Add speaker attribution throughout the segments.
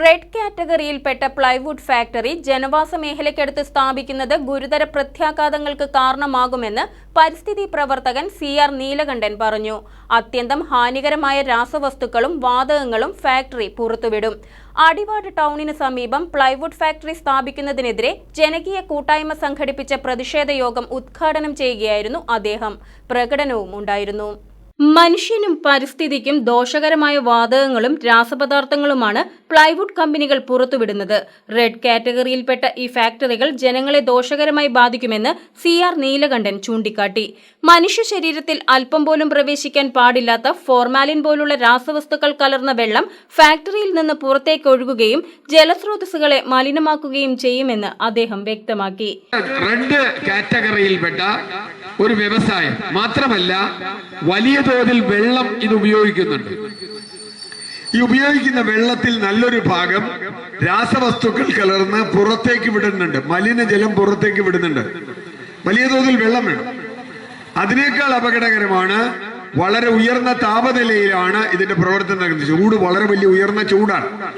Speaker 1: Red കാറ്റഗറിയിൽപ്പെട്ട plywood factory ജനവാസ മേഖലയ്ക്കടുത്ത് സ്ഥാപിക്കുന്നത് ഗുരുതര പ്രത്യാഘാതങ്ങൾക്ക് കാരണമാകുമെന്ന് പരിസ്ഥിതി പ്രവർത്തകൻ സി ആർ നീലകണ്ഠൻ പറഞ്ഞു. അത്യന്തം ഹാനികരമായ രാസവസ്തുക്കളും വാതകങ്ങളും ഫാക്ടറി പുറത്തുവിടും. അടിവാട് ടൗണിന് സമീപം പ്ലൈവുഡ് ഫാക്ടറി സ്ഥാപിക്കുന്നതിനെതിരെ ജനകീയ കൂട്ടായ്മ സംഘടിപ്പിച്ച പ്രതിഷേധ യോഗം ഉദ്ഘാടനം ചെയ്യുകയായിരുന്നു അദ്ദേഹം. പ്രകടനവും ഉണ്ടായിരുന്നു. മനുഷ്യനും പരിസ്ഥിതിക്കും ദോഷകരമായ വാതകങ്ങളും രാസപദാർത്ഥങ്ങളുമാണ് പ്ലൈവുഡ് കമ്പനികൾ പുറത്തുവിടുന്നത്. റെഡ് കാറ്റഗറിയിൽപ്പെട്ട ഈ ഫാക്ടറികൾ ജനങ്ങളെ ദോഷകരമായി ബാധിക്കുമെന്ന് സി ആർ നീലകണ്ഠൻ ചൂണ്ടിക്കാട്ടി. മനുഷ്യ ശരീരത്തിൽ അല്പം പോലും പ്രവേശിക്കാൻ പാടില്ലാത്ത ഫോർമാലിൻ പോലുള്ള രാസവസ്തുക്കൾ കലർന്ന വെള്ളം ഫാക്ടറിയിൽ നിന്ന് പുറത്തേക്ക് ഒഴുകുകയും ജലസ്രോതസ്സുകളെ മലിനമാക്കുകയും ചെയ്യുമെന്ന് അദ്ദേഹം വ്യക്തമാക്കി.
Speaker 2: ഒരു വ്യവസായം. മാത്രമല്ല വലിയ തോതിൽ വെള്ളം ഇത് ഉപയോഗിക്കുന്നുണ്ട്. ഈ ഉപയോഗിക്കുന്ന വെള്ളത്തിൽ നല്ലൊരു ഭാഗം രാസവസ്തുക്കൾ കലർന്ന് പുറത്തേക്ക് വിടുന്നുണ്ട്. മലിനജലം പുറത്തേക്ക് വിടുന്നുണ്ട്. വലിയ തോതിൽ വെള്ളം വേണം. അതിനേക്കാൾ അപകടകരമാണ് വളരെ ഉയർന്ന താപനിലയിലാണ് ഇതിന്റെ പ്രവർത്തനം നടക്കുന്നത്. ചൂട് വളരെ വലിയ ഉയർന്ന ചൂടാണ്.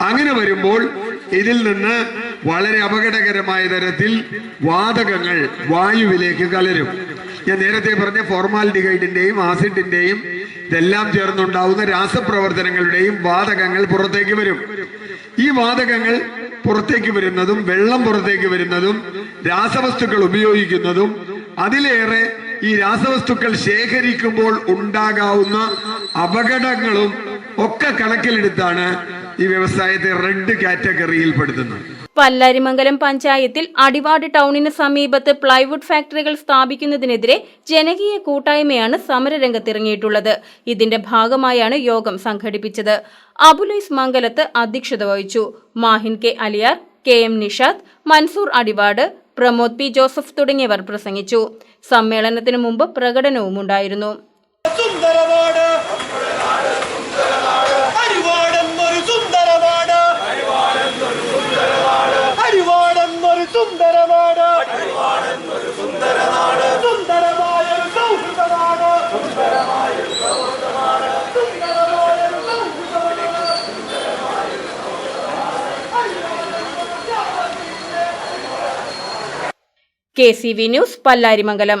Speaker 2: അങ്ങനെ വരുമ്പോൾ ഇതിൽ നിന്ന് വളരെ അപകടകരമായ തരത്തിൽ വാതകങ്ങൾ വായുവിലേക്ക് കലരും. ഞാൻ നേരത്തെ പറഞ്ഞ ഫോർമാലിഡിഹൈഡിന്റെയും ആസിഡിന്റെയും ഇതെല്ലാം ചേർന്നുണ്ടാവുന്ന രാസപ്രവർത്തനങ്ങളുടെയും വാതകങ്ങൾ പുറത്തേക്ക് വരും. ഈ വാതകങ്ങൾ പുറത്തേക്ക് വരുന്നതും വെള്ളം പുറത്തേക്ക് വരുന്നതും രാസവസ്തുക്കൾ ഉപയോഗിക്കുന്നതും അതിലേറെ ഈ രാസവസ്തുക്കൾ ശേഖരിക്കുമ്പോൾ ഉണ്ടാകാവുന്ന അപകടങ്ങളും ഒക്കെ കണക്കിലെടുത്താണ് ഈ വ്യവസായത്തെ റെഡ് കാറ്റഗറിയിൽ പെടുത്തുന്നത്
Speaker 1: പല്ലാരിമംഗലം പഞ്ചായത്തിൽ അടിവാട് ടൗണിന് സമീപത്ത് പ്ലൈവുഡ് ഫാക്ടറികൾ സ്ഥാപിക്കുന്നതിനെതിരെ ജനകീയ കൂട്ടായ്മയാണ് സമരരംഗത്തിറങ്ങിയിട്ടുള്ളത്. ഇതിന്റെ ഭാഗമായാണ് യോഗം സംഘടിപ്പിച്ചത്. അബുലൈസ് മംഗലത്ത് അധ്യക്ഷത വഹിച്ചു. Mahin K Aliyar K M Nishad Mansoor Adivad Pramod P Joseph തുടങ്ങിയവർ പ്രസംഗിച്ചു. സമ്മേളനത്തിനു മുമ്പ് പ്രകടനവും ഉണ്ടായിരുന്നു K C V news Pallarimangalam